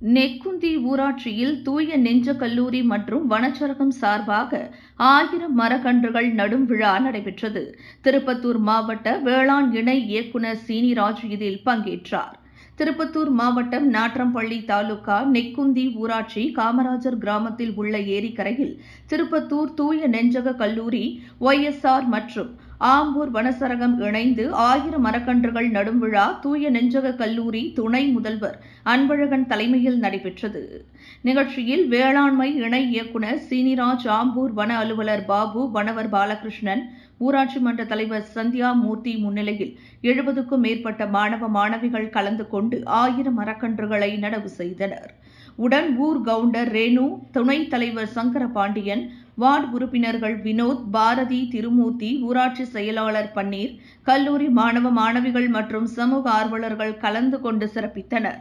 நெக்குந்தி ஊராட்சியில் தூய நெஞ்ச கல்லூரி மற்றும் வனச்சரகம் சார்பாக ஆயிரம் மரக்கன்றுகள் நடும் விழா நடைபெற்றது. திருப்பத்தூர் மாவட்ட வேளாண் இணை இயக்குநர் சீனிராஜ் இதில் பங்கேற்றார். திருப்பத்தூர் மாவட்டம் நாற்றம்பள்ளி தாலுகா நெக்குந்தி ஊராட்சி காமராஜர் கிராமத்தில் உள்ள ஏரிக்கரையில் திருப்பத்தூர் தூய நெஞ்சக கல்லூரி ஒய்எஸ்ஆர் மற்றும் ஆம்பூர் வனசரகம் இணைந்து ஆயிரம் மரக்கன்றுகள் நடும் விழா தூய நெஞ்சக கல்லூரி துணை முதல்வர் அன்பழகன் தலைமையில் நடைபெற்றது. நிகழ்ச்சியில் வேளாண்மை இணை இயக்குநர் சீனிராஜ் ஆம்பூர் வன அலுவலர் பாபு வனவர் பாலகிருஷ்ணன் ஊராட்சி மன்ற தலைவர் சந்தியா மூர்த்தி முன்னிலையில் எழுபதுக்கும் மேற்பட்ட மாணவ மாணவிகள் கலந்து கொண்டு ஆயிரம் மரக்கன்றுகளை நடவு செய்தனர். உடன் ஊர் கவுண்டர் ரேணு துணைத் தலைவர் சங்கரபாண்டியன் வார்டு உறுப்பினர்கள் வினோத் பாரதி திருமூர்த்தி ஊராட்சி செயலாளர் பன்னீர் கல்லூரி மாணவ மாணவிகள் மற்றும் சமூக ஆர்வலர்கள் கலந்து கொண்டு சிறப்பித்தனர்.